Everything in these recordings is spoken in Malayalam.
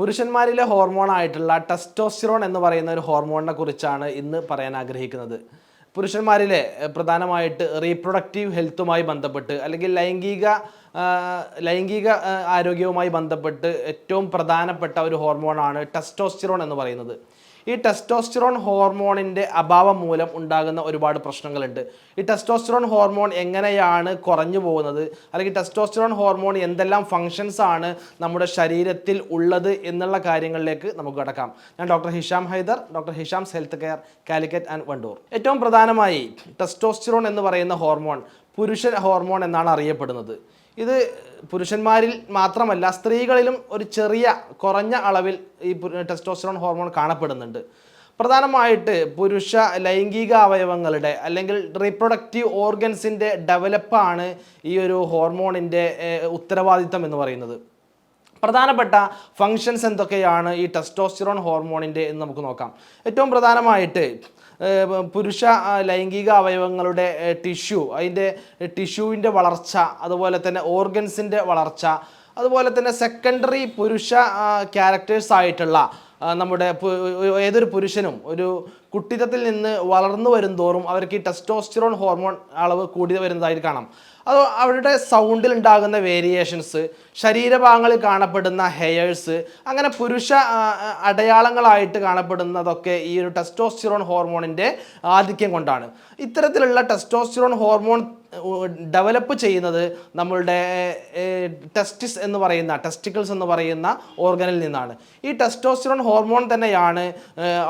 പുരുഷന്മാരിലെ ഹോർമോണായിട്ടുള്ള ടെസ്റ്റോസ്റ്റിറോൺ എന്ന് പറയുന്ന ഒരു ഹോർമോണിനെ കുറിച്ചാണ് ഇന്ന് പറയാൻ ആഗ്രഹിക്കുന്നത്. പുരുഷന്മാരിലെ പ്രധാനമായിട്ട് റീപ്രൊഡക്റ്റീവ് ഹെൽത്തുമായി ബന്ധപ്പെട്ട് അല്ലെങ്കിൽ ലൈംഗിക ലൈംഗിക ആരോഗ്യവുമായി ബന്ധപ്പെട്ട് ഏറ്റവും പ്രധാനപ്പെട്ട ഒരു ഹോർമോണാണ് ടെസ്റ്റോസ്റ്റിറോൺ എന്ന് പറയുന്നത്. ഈ ടെസ്റ്റോസ്റ്റിറോൺ ഹോർമോണിന്റെ അഭാവം മൂലം ഉണ്ടാകുന്ന ഒരുപാട് പ്രശ്നങ്ങളുണ്ട്. ഈ ടെസ്റ്റോസ്റ്റിറോൺ ഹോർമോൺ എങ്ങനെയാണ് കുറഞ്ഞു പോകുന്നത്? അല്ലെങ്കിൽ ടെസ്റ്റോസ്റ്റിറോൺ ഹോർമോൺ എന്തെല്ലാം ഫങ്ഷൻസ് ആണ് നമ്മുടെ ശരീരത്തിൽ ഉള്ളത് എന്നുള്ള കാര്യങ്ങളിലേക്ക് നമുക്ക് കിടക്കാം. ഞാൻ doctor Hisham Haider doctor Hisham's health care Calicut and Wandoor. ഏറ്റവും പ്രധാനമായി ടെസ്റ്റോസ്റ്റിറോൺ എന്ന് പറയുന്ന ഹോർമോൺ പുരുഷ ഹോർമോൺ എന്നാണ് അറിയപ്പെടുന്നത്. ഇത് പുരുഷന്മാരിൽ മാത്രമല്ല സ്ത്രീകളിലും ഒരു ചെറിയ കുറഞ്ഞ അളവിൽ ഈ ടെസ്റ്റോസ്റ്ററോൺ ഹോർമോൺ കാണപ്പെടുന്നുണ്ട്. പ്രധാനമായിട്ട് പുരുഷ ലൈംഗിക അവയവങ്ങളുടെ അല്ലെങ്കിൽ റീപ്രൊഡക്റ്റീവ് ഓർഗൻസിന്റെ ഡെവലപ്പാണ് ഈ ഒരു ഹോർമോണിന്റെ ഉത്തരവാദിത്തം എന്ന് പറയുന്നത്. പ്രധാനപ്പെട്ട ഫങ്ഷൻസ് എന്തൊക്കെയാണ് ഈ ടെസ്റ്റോസ്റ്റിറോൺ ഹോർമോണിന്റെ എന്ന് നമുക്ക് നോക്കാം. ഏറ്റവും പ്രധാനമായിട്ട് പുരുഷ ലൈംഗിക അവയവങ്ങളുടെ ടിഷ്യൂ അതിന്റെ ടിഷ്യൂവിന്റെ വളർച്ച അതുപോലെ തന്നെ ഓർഗൻസിന്റെ വളർച്ച അതുപോലെ തന്നെ സെക്കൻഡറി പുരുഷ ക്യാരക്ടേഴ്സ് ആയിട്ടുള്ള നമ്മുടെ ഏതൊരു പുരുഷനും ഒരു കുട്ടിത്തത്തിൽ നിന്ന് വളർന്നു വരും തോറും അവർക്ക് ഈ ടെസ്റ്റോസ്റ്റിറോൺ ഹോർമോൺ അളവ് കൂടി വരുന്നതായിട്ട് കാണാം. അത് അവരുടെ സൗണ്ടിൽ ഉണ്ടാകുന്ന വേരിയേഷൻസ് ശരീരഭാഗങ്ങളിൽ കാണപ്പെടുന്ന ഹെയേഴ്സ് അങ്ങനെ പുരുഷ അടയാളങ്ങളായിട്ട് കാണപ്പെടുന്നതൊക്കെ ഈ ഒരു ടെസ്റ്റോസ്റ്റിറോൺ ഹോർമോണിന്റെ ആധിക്യം കൊണ്ടാണ്. ഇത്തരത്തിലുള്ള ടെസ്റ്റോസ്റ്റിറോൺ ഹോർമോൺ ഡെവലപ്പ് ചെയ്യുന്നത് നമ്മളുടെ ടെസ്റ്റിസ് എന്ന് പറയുന്ന ടെസ്റ്റിക്കിൾസ് എന്ന് പറയുന്ന ഓർഗനിൽ നിന്നാണ്. ഈ ടെസ്റ്റോസ്റ്റിറോൺ ഹോർമോൺ തന്നെയാണ്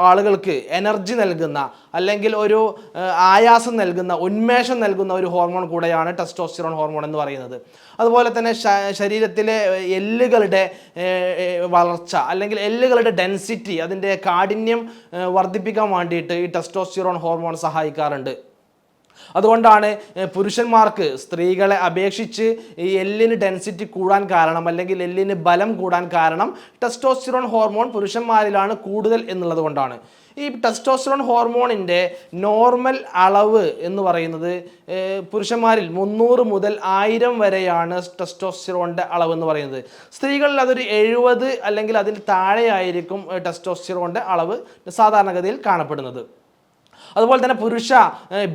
ആളുകൾക്ക് എനർജി നൽകുന്ന അല്ലെങ്കിൽ ഒരു ആയാസം നൽകുന്ന ഉന്മേഷം നൽകുന്ന ഒരു ഹോർമോൺ കൂടെയാണ് ടെസ്റ്റോസ്റ്റിറോൺ ഹോർമോൺ എന്ന് പറയുന്നത്. അതുപോലെ തന്നെ ശരീരത്തിലെ എല്ലുകളുടെ വളർച്ച അല്ലെങ്കിൽ എല്ലുകളുടെ ഡെൻസിറ്റി അതിന്റെ കാഠിന്യം വർദ്ധിപ്പിക്കാൻ വേണ്ടിയിട്ട് ഈ ടെസ്റ്റോസ്റ്റിറോൺ ഹോർമോൺ സഹായിക്കാറുണ്ട്. അതുകൊണ്ടാണ് പുരുഷന്മാർക്ക് സ്ത്രീകളെ അപേക്ഷിച്ച് ഈ എല്ലിന് ഡെൻസിറ്റി കൂടാൻ കാരണം അല്ലെങ്കിൽ എല്ലിന് ബലം കൂടാൻ കാരണം ടെസ്റ്റോസ്റ്റിറോൺ ഹോർമോൺ പുരുഷന്മാരിലാണ് കൂടുതൽ എന്നുള്ളത് കൊണ്ടാണ്. ഈ ടെസ്റ്റോസ്റ്റിറോൺ ഹോർമോണിന്റെ നോർമൽ അളവ് എന്ന് പറയുന്നത് പുരുഷന്മാരിൽ മുന്നൂറ് മുതൽ ആയിരം വരെയാണ് ടെസ്റ്റോസ്റ്റിറോണിന്റെ അളവ് എന്ന് പറയുന്നത്. സ്ത്രീകളിൽ അതൊരു എഴുപത് അല്ലെങ്കിൽ അതിൽ താഴെയായിരിക്കും ടെസ്റ്റോസ്റ്റിറോണിന്റെ അളവ് സാധാരണഗതിയിൽ കാണപ്പെടുന്നത്. അതുപോലെ തന്നെ പുരുഷ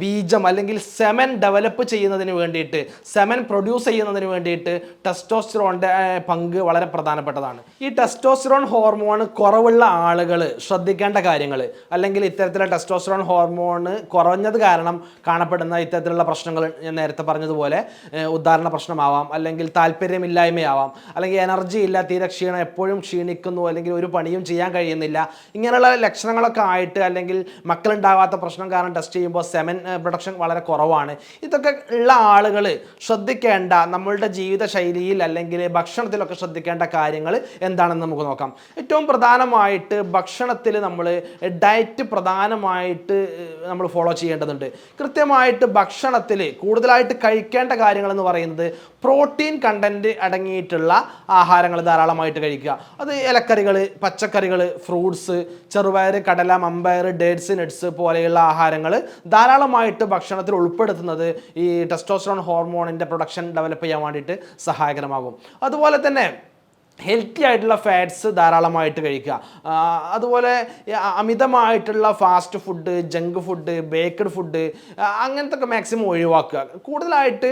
ബീജം അല്ലെങ്കിൽ സെമൻ ഡെവലപ്പ് ചെയ്യുന്നതിന് വേണ്ടിയിട്ട് സെമൻ പ്രൊഡ്യൂസ് ചെയ്യുന്നതിന് വേണ്ടിയിട്ട് ടെസ്റ്റോസ്റ്റിറോണിന്റെ പങ്ക് വളരെ പ്രധാനപ്പെട്ടതാണ്. ഈ ടെസ്റ്റോസ്റ്റിറോൺ ഹോർമോൺ കുറവുള്ള ആളുകൾ ശ്രദ്ധിക്കേണ്ട കാര്യങ്ങൾ അല്ലെങ്കിൽ ഇത്തരത്തിലുള്ള ടെസ്റ്റോസ്റ്റിറോൺ ഹോർമോൺ കുറഞ്ഞത് കാരണം കാണപ്പെടുന്ന ഇത്തരത്തിലുള്ള പ്രശ്നങ്ങൾ ഞാൻ നേരത്തെ പറഞ്ഞതുപോലെ ഉദാഹരണ പ്രശ്നമാവാം അല്ലെങ്കിൽ താല്പര്യമില്ലായ്മയാവാം അല്ലെങ്കിൽ എനർജി ഇല്ല തീരെ ക്ഷീണം എപ്പോഴും ക്ഷീണിക്കുന്നു അല്ലെങ്കിൽ ഒരു പണിയും ചെയ്യാൻ കഴിയുന്നില്ല ഇങ്ങനെയുള്ള ലക്ഷണങ്ങളൊക്കെ ആയിട്ട് അല്ലെങ്കിൽ മക്കളുണ്ടാവാത്ത പ്രശ്നം കാരണം ടെസ്റ്റ് ചെയ്യുമ്പോൾ സെമൻ പ്രൊഡക്ഷൻ വളരെ കുറവാണ്. ഇതൊക്കെ ഉള്ള ആളുകൾ ശ്രദ്ധിക്കേണ്ട നമ്മളുടെ ജീവിതശൈലിയിൽ അല്ലെങ്കിൽ ഭക്ഷണത്തിലൊക്കെ ശ്രദ്ധിക്കേണ്ട കാര്യങ്ങൾ എന്താണെന്ന് നമുക്ക് നോക്കാം. ഏറ്റവും പ്രധാനമായിട്ട് ഭക്ഷണത്തിൽ നമ്മൾ ഡയറ്റ് പ്രധാനമായിട്ട് നമ്മൾ ഫോളോ ചെയ്യേണ്ടതുണ്ട്. കൃത്യമായിട്ട് ഭക്ഷണത്തിൽ കൂടുതലായിട്ട് കഴിക്കേണ്ട കാര്യങ്ങൾ എന്ന് പറയുന്നത് പ്രോട്ടീൻ കണ്ടന്റ് അടങ്ങിയിട്ടുള്ള ആഹാരങ്ങൾ ധാരാളമായിട്ട് കഴിക്കുക. അത് ഇലക്കറികൾ പച്ചക്കറികൾ ഫ്രൂട്ട്സ് ചെറുപയർ കടല മമ്പയർ ഡേറ്റ്സ് നട്സ് പോലെയുള്ള ആഹാരങ്ങൾ ധാരാളമായിട്ട് ഭക്ഷണത്തിൽ ഉൾപ്പെടുത്തുന്നത് ഈ ടെസ്റ്റോസ്റ്ററോൺ ഹോർമോണിന്റെ പ്രൊഡക്ഷൻ ഡെവലപ്പ് ചെയ്യാൻ വേണ്ടിയിട്ട് സഹായകരമാകും. അതുപോലെ തന്നെ ഹെൽത്തി ആയിട്ടുള്ള ഫാറ്റ്സ് ധാരാളമായിട്ട് കഴിക്കുക. അതുപോലെ അമിതമായിട്ടുള്ള fast food junk food baked food അങ്ങനത്തെ ഒക്കെ മാക്സിമം ഒഴിവാക്കുക. കൂടുതലായിട്ട്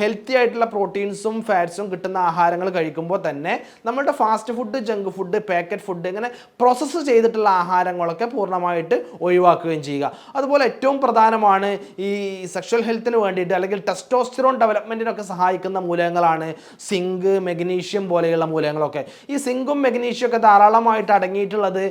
ഹെൽത്തി ആയിട്ടുള്ള പ്രോട്ടീൻസും ഫാറ്റ്സും കിട്ടുന്ന ആഹാരങ്ങൾ കഴിക്കുമ്പോൾ തന്നെ നമ്മളുടെ fast food junk food packet food ഇങ്ങനെ പ്രോസസ്സ് ചെയ്തിട്ടുള്ള ആഹാരങ്ങളൊക്കെ പൂർണമായിട്ട് ഒഴിവാക്കുകയും ചെയ്യുക. അതുപോലെ ഏറ്റവും പ്രധാനമാണ് ഈ സെക്ഷൽ ഹെൽത്തിന് വേണ്ടിയിട്ട് അല്ലെങ്കിൽ ടെസ്റ്റോസ്റ്റിറോൺ ഡെവലപ്മെന്റിനൊക്കെ സഹായിക്കുന്ന മൂലകങ്ങളാണ്. സിങ്ക് മെഗ്നീഷ്യം പോലെയുള്ള മൂലകങ്ങളൊക്കെ ഈ സിങ്കും മെഗ്നീഷ്യം ഒക്കെ ധാരാളമായിട്ട് അടങ്ങിയിട്ടുള്ളത്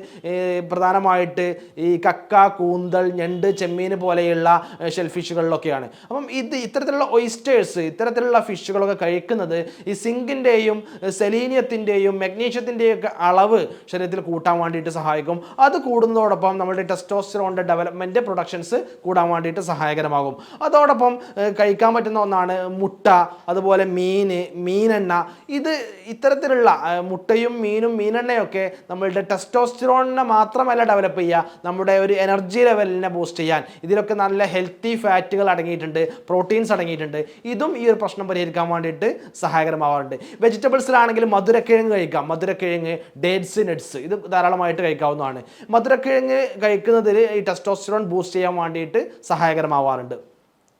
പ്രധാനമായിട്ട് ഈ കക്ക കൂന്തൽ ഞണ്ട് ചെമ്മീൻ പോലെയുള്ള ഷെൽ ഫിഷുകളിലൊക്കെയാണ് അപ്പം ഇത് ഇത്തരത്തിലുള്ള ഒയിസ്റ്റേഴ്സ് ഇത്തരത്തിലുള്ള ഫിഷുകളൊക്കെ കഴിക്കുന്നത് ഈ സിങ്കിന്റെയും സെലീനിയത്തിന്റെയും മെഗ്നീഷ്യത്തിന്റെയും ഒക്കെ അളവ് ശരീരത്തിൽ കൂട്ടാൻ വേണ്ടിയിട്ട് സഹായിക്കും. അത് കൂടുന്നതോടൊപ്പം നമ്മുടെ ടെസ്റ്റോസ്റ്ററോണിന്റെ ഡെവലപ്മെന്റ് പ്രൊഡക്ഷൻസ് കൂടാൻ വേണ്ടിയിട്ട് സഹായകരമാകും. അതോടൊപ്പം കഴിക്കാൻ പറ്റുന്ന ഒന്നാണ് മുട്ട അതുപോലെ മീൻ മീനെണ്ണ. ഇത് ഇത്തരത്തിലുള്ള മുട്ടയും മീനും മീനെണ്ണയൊക്കെ നമ്മളുടെ ടെസ്റ്റോസ്റ്റിറോണിനെ മാത്രമല്ല ഡെവലപ്പ് ചെയ്യുക നമ്മുടെ ഒരു എനർജി ലെവലിനെ ബൂസ്റ്റ് ചെയ്യാൻ. ഇതിലൊക്കെ നല്ല ഹെൽത്തി ഫാറ്റുകൾ അടങ്ങിയിട്ടുണ്ട് പ്രോട്ടീൻസ് അടങ്ങിയിട്ടുണ്ട്. ഇതും ഈ ഒരു പ്രശ്നം പരിഹരിക്കാൻ വേണ്ടിയിട്ട് സഹായകരമാവാറുണ്ട്. വെജിറ്റബിൾസിലാണെങ്കിൽ മധുരക്കിഴങ്ങ് കഴിക്കാം. മധുരക്കിഴങ്ങ് ഡേറ്റ്സ് നട്സ് ഇത് ധാരാളമായിട്ട് കഴിക്കാവുന്നതാണ്. മധുരക്കിഴങ്ങ് കഴിക്കുന്നതിൽ ഈ ടെസ്റ്റോസ്റ്റിറോൺ ബൂസ്റ്റ് ചെയ്യാൻ വേണ്ടിയിട്ട് സഹായകരമാവാറുണ്ട്.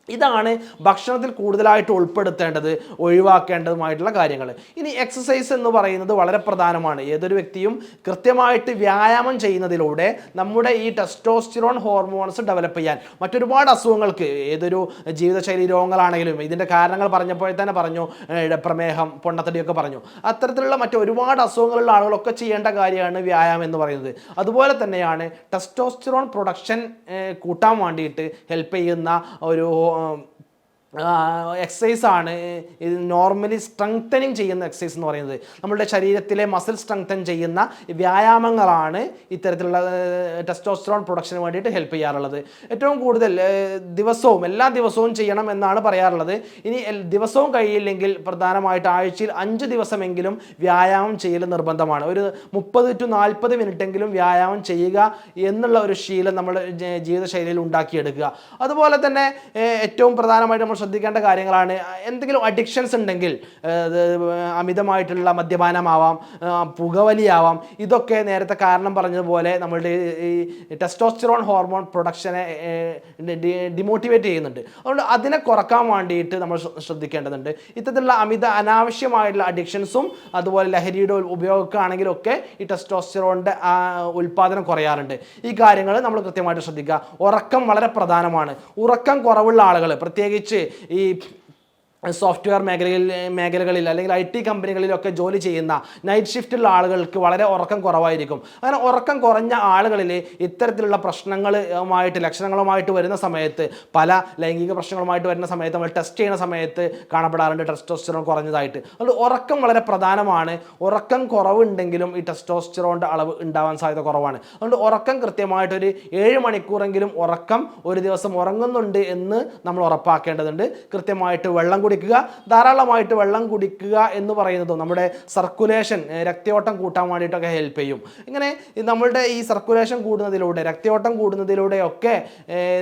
ഇതാണ് ഭക്ഷണത്തിൽ കൂടുതലായിട്ട് ഉൾപ്പെടുത്തേണ്ടത് ഒഴിവാക്കേണ്ടതുമായിട്ടുള്ള കാര്യങ്ങൾ. ഇനി എക്സസൈസ് എന്ന് പറയുന്നത് വളരെ പ്രധാനമാണ്. ഏതൊരു വ്യക്തിയും കൃത്യമായിട്ട് വ്യായാമം ചെയ്യുന്നതിലൂടെ നമ്മുടെ ഈ ടെസ്റ്റോസ്റ്റിറോൺ ഹോർമോൺസ് ഡെവലപ്പ് ചെയ്യാൻ മറ്റൊരുപാട് അസുഖങ്ങൾക്ക് ഏതൊരു ജീവിതശൈലി രോഗങ്ങളാണെങ്കിലും ഇതിന്റെ കാരണങ്ങൾ പറഞ്ഞപ്പോൾ തന്നെ പറഞ്ഞു പ്രമേഹം പൊണ്ണത്തടിയൊക്കെ പറഞ്ഞു. അത്തരത്തിലുള്ള മറ്റു ഒരുപാട് അസുഖങ്ങളുള്ള ആളുകളൊക്കെ ചെയ്യേണ്ട കാര്യമാണ് വ്യായാമം എന്ന് പറയുന്നത്. അതുപോലെ തന്നെയാണ് ടെസ്റ്റോസ്റ്റിറോൺ പ്രൊഡക്ഷൻ കൂട്ടാൻ വേണ്ടിയിട്ട് ഹെൽപ്പ് ചെയ്യുന്ന ഒരു um, എക്സസൈസ് ആണ് ഇത് നോർമലി സ്ട്രെങ്തനിങ് ചെയ്യുന്ന എക്സസൈസ് എന്ന് പറയുന്നത്. നമ്മുടെ ശരീരത്തിലെ മസിൽ സ്ട്രെങ്തൻ ചെയ്യുന്ന വ്യായാമങ്ങളാണ് ഇത്തരത്തിലുള്ള ടെസ്റ്റോസ്റ്ററോൺ പ്രൊഡക്ഷന് വേണ്ടിയിട്ട് ഹെൽപ്പ് ചെയ്യാറുള്ളത്. ഏറ്റവും കൂടുതൽ ദിവസവും എല്ലാ ദിവസവും ചെയ്യണം എന്നാണ് പറയാറുള്ളത്. ഇനി ദിവസവും കഴിയില്ലെങ്കിൽ പ്രധാനമായിട്ട് ആഴ്ചയിൽ അഞ്ച് ദിവസമെങ്കിലും വ്യായാമം ചെയ്യൽ നിർബന്ധമാണ്. ഒരു മുപ്പത് ടു നാൽപ്പത് മിനിറ്റെങ്കിലും വ്യായാമം ചെയ്യുക എന്നുള്ള ഒരു ശീലം നമ്മൾ ജീവിതശൈലിയിൽ ഉണ്ടാക്കിയെടുക്കുക. അതുപോലെ തന്നെ ഏറ്റവും പ്രധാനമായിട്ട് നമ്മൾ ശ്രദ്ധിക്കേണ്ട കാര്യങ്ങളാണ്. എന്തെങ്കിലും അഡിക്ഷൻസ് ഉണ്ടെങ്കിൽ അമിതമായിട്ടുള്ള മദ്യപാനമാവാം പുകവലിയാവാം ഇതൊക്കെ നേരത്തെ കാരണം പറഞ്ഞതുപോലെ നമ്മളുടെ ഈ ടെസ്റ്റോസ്റ്റിറോൺ ഹോർമോൺ പ്രൊഡക്ഷനെ ഡിമോട്ടിവേറ്റ് ചെയ്യുന്നുണ്ട്. അതുകൊണ്ട് അതിനെ കുറയ്ക്കാൻ വേണ്ടിയിട്ട് നമ്മൾ ശ്ര- ശ്രദ്ധിക്കേണ്ടതുണ്ട്. ഇത്തരത്തിലുള്ള അമിത അനാവശ്യമായിട്ടുള്ള അഡിക്ഷൻസും അതുപോലെ ലഹരിയുടെ ഉപയോഗമൊക്കെ ഈ ടെസ്റ്റോസ്റ്റിറോണിന്റെ ഉൽപ്പാദനം കുറയാറുണ്ട്. ഈ കാര്യങ്ങൾ നമ്മൾ കൃത്യമായിട്ട് ശ്രദ്ധിക്കുക. ഉറക്കം വളരെ പ്രധാനമാണ്. ഉറക്കം കുറവുള്ള ആളുകൾ പ്രത്യേകിച്ച് ഈ സോഫ്റ്റ്വെയർ മേഖലയിൽ മേഖലകളിൽ അല്ലെങ്കിൽ ഐ ടി കമ്പനികളിലൊക്കെ ജോലി ചെയ്യുന്ന നൈറ്റ് ഷിഫ്റ്റുള്ള ആളുകൾക്ക് വളരെ ഉറക്കം കുറവായിരിക്കും. അങ്ങനെ ഉറക്കം കുറഞ്ഞ ആളുകളിൽ ഇത്തരത്തിലുള്ള പ്രശ്നങ്ങളുമായിട്ട് ലക്ഷണങ്ങളുമായിട്ട് വരുന്ന സമയത്ത് പല ലൈംഗിക പ്രശ്നങ്ങളുമായിട്ട് വരുന്ന സമയത്ത് നമ്മൾ ടെസ്റ്റ് ചെയ്യുന്ന സമയത്ത് കാണപ്പെടാറുണ്ട് ടെസ്റ്റോസ്റ്റിറോൺ കുറഞ്ഞതായിട്ട്. അതുകൊണ്ട് ഉറക്കം വളരെ പ്രധാനമാണ്. ഉറക്കം കുറവുണ്ടെങ്കിലും ഈ ടെസ്റ്റോസ്റ്റിറോണിന്റെ അളവ് ഉണ്ടാവാൻ സാധ്യത കുറവാണ്. അതുകൊണ്ട് ഉറക്കം കൃത്യമായിട്ടൊരു ഏഴ് മണിക്കൂറെങ്കിലും ഉറക്കം ഒരു ദിവസം ഉറങ്ങുന്നുണ്ട് എന്ന് നമ്മൾ ഉറപ്പാക്കേണ്ടതുണ്ട്. കൃത്യമായിട്ട് വെള്ളം കുടിക്കുക ധാരാളമായിട്ട് വെള്ളം കുടിക്കുക എന്ന് പറയുന്നത് നമ്മുടെ സർക്കുലേഷൻ രക്തയോട്ടം കൂട്ടാൻ വേണ്ടിയിട്ടൊക്കെ ഹെൽപ്പ് ചെയ്യും. ഇങ്ങനെ നമ്മളുടെ ഈ സർക്കുലേഷൻ കൂടുന്നതിലൂടെ രക്തയോട്ടം കൂടുന്നതിലൂടെയൊക്കെ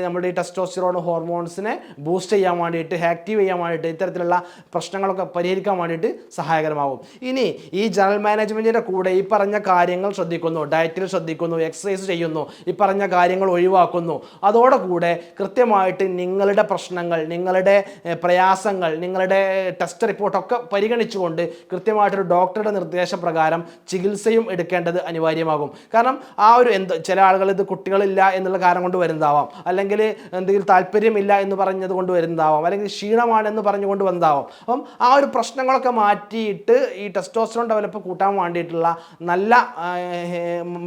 നമ്മുടെ ഈ ടെസ്റ്റോസ്റ്റിറോൺ ഹോർമോൺസിനെ ബൂസ്റ്റ് ചെയ്യാൻ വേണ്ടിയിട്ട് ആക്റ്റീവ് ചെയ്യാൻ വേണ്ടിയിട്ട് ഇത്തരത്തിലുള്ള പ്രശ്നങ്ങളൊക്കെ പരിഹരിക്കാൻ വേണ്ടിയിട്ട് സഹായകരമാകും. ഇനി ഈ ജനറൽ മാനേജ്മെന്റിന്റെ കൂടെ ഈ പറഞ്ഞ കാര്യങ്ങൾ ശ്രദ്ധിക്കുന്നു ഡയറ്റിൽ ശ്രദ്ധിക്കുന്നു എക്സസൈസ് ചെയ്യുന്നു ഈ പറഞ്ഞ കാര്യങ്ങൾ ഒഴിവാക്കുന്നു. അതോടുകൂടെ കൃത്യമായിട്ട് നിങ്ങളുടെ പ്രശ്നങ്ങൾ നിങ്ങളുടെ പ്രയാസങ്ങൾ നിങ്ങളുടെ ടെസ്റ്റ് റിപ്പോർട്ടൊക്കെ പരിഗണിച്ചുകൊണ്ട് കൃത്യമായിട്ടൊരു ഡോക്ടറുടെ നിർദ്ദേശപ്രകാരം ചികിത്സയും എടുക്കേണ്ടത് അനിവാര്യമാകും. കാരണം ആ ഒരു എന്ത് ചില ആളുകൾ ഇത് കുട്ടികളില്ല എന്നുള്ള കാരണം കൊണ്ട് വരുന്നതാവാം. അല്ലെങ്കിൽ എന്തെങ്കിലും താല്പര്യമില്ല എന്ന് പറഞ്ഞത് കൊണ്ട് വരുന്നതാവാം. അല്ലെങ്കിൽ ക്ഷീണമാണെന്ന് പറഞ്ഞുകൊണ്ട് വന്നതാവാം. അപ്പം ആ ഒരു പ്രശ്നങ്ങളൊക്കെ മാറ്റിയിട്ട് ഈ ടെസ്റ്റോസ്റ്ററോൺ ഡെവലപ്പ് കൂട്ടാൻ വേണ്ടിയിട്ടുള്ള നല്ല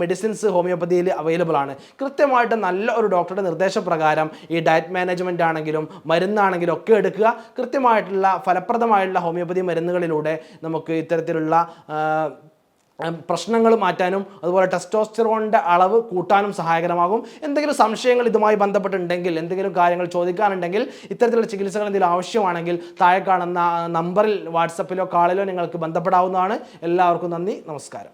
മെഡിസിൻസ് ഹോമിയോപ്പതിയിൽ അവൈലബിൾ ആണ്. കൃത്യമായിട്ട് നല്ല ഒരു ഡോക്ടറുടെ നിർദ്ദേശപ്രകാരം ഈ ഡയറ്റ് മാനേജ്മെന്റ് ആണെങ്കിലും മരുന്നാണെങ്കിലും ഒക്കെ എടുക്കുക. കൃത്യമായിട്ടുള്ള ഫലപ്രദമായിട്ടുള്ള ഹോമിയോപ്പതി മരുന്നുകളിലൂടെ നമുക്ക് ഇത്തരത്തിലുള്ള പ്രശ്നങ്ങൾ മാറ്റാനും അതുപോലെ ടെസ്റ്റോസ്റ്ററോണിന്റെ അളവ് കൂട്ടാനും സഹായകരമാകും. എന്തെങ്കിലും സംശയങ്ങൾ ഇതുമായി ബന്ധപ്പെട്ടുണ്ടെങ്കിൽ എന്തെങ്കിലും കാര്യങ്ങൾ ചോദിക്കാനുണ്ടെങ്കിൽ ഇത്തരത്തിലുള്ള ചികിത്സകൾ എന്തെങ്കിലും ആവശ്യമാണെങ്കിൽ താഴെ കാണുന്ന നമ്പറിൽ വാട്സപ്പിലോ കാളിലോ നിങ്ങൾക്ക് ബന്ധപ്പെടാവുന്നതാണ്. എല്ലാവർക്കും നന്ദി നമസ്കാരം.